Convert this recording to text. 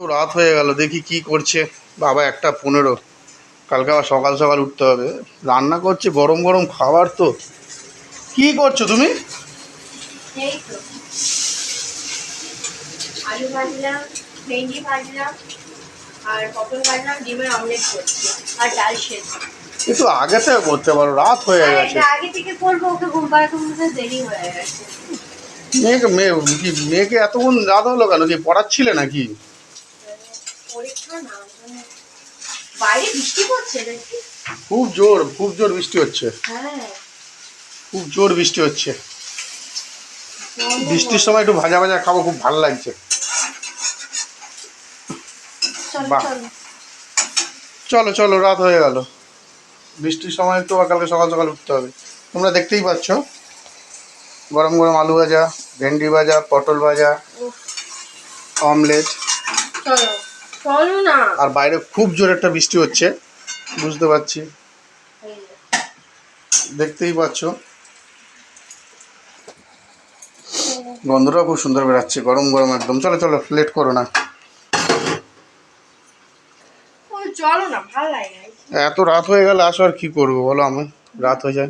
রাত হয়ে গেল দেখি কি করছে। বাবা একটা পনেরো কালকে আবার সকাল সকাল উঠতে হবে। রান্না করছে গরম গরম খাবার তো। কি করছ তুমি? একটু আগে থেকে করতে পারো রাত হয়ে গেছে। আগে থেকে করব ওকে ঘুম পাড়াতে দেরি হয়ে গেছে। মেয়েকে মেয়ে কি মেয়েকে এতক্ষণ রাত হলো কেন? কি পড়াচ্ছিলে নাকি? পরীক্ষা না মানে বাইরে বৃষ্টি পড়ছে দেখি খুব জোর খুব জোর বৃষ্টি হচ্ছে। হ্যাঁ। খুব জোর বৃষ্টি হচ্ছে। বৃষ্টির সময় একটু ভাজা ভাজা খাব খুব ভালো লাগছে। চলো বাহ। চলো। চলো রাত হয়ে গেল। বৃষ্টির সময় একটু কালকে সকাল সকাল উঠতে হবে। তোমরা দেখতেই পাচ্ছ গরম গরম আলু ভাজা ভেন্ডি ভাজা পটল ভাজা অমলেট। চলো না। আর বাইরে খুব জোর একটা বৃষ্টি হচ্ছে বুঝতে পারছি। দেখতেই পাচ্ছ। গন্ধটাও খুব সুন্দর বেরাচ্ছে গরম গরম একদম। চলো চলো লেট করো না। চলো না ভালো লাগে এত রাত হয়ে গেলে আসো আর কি করব বলো আমি রাত হয়ে যায়।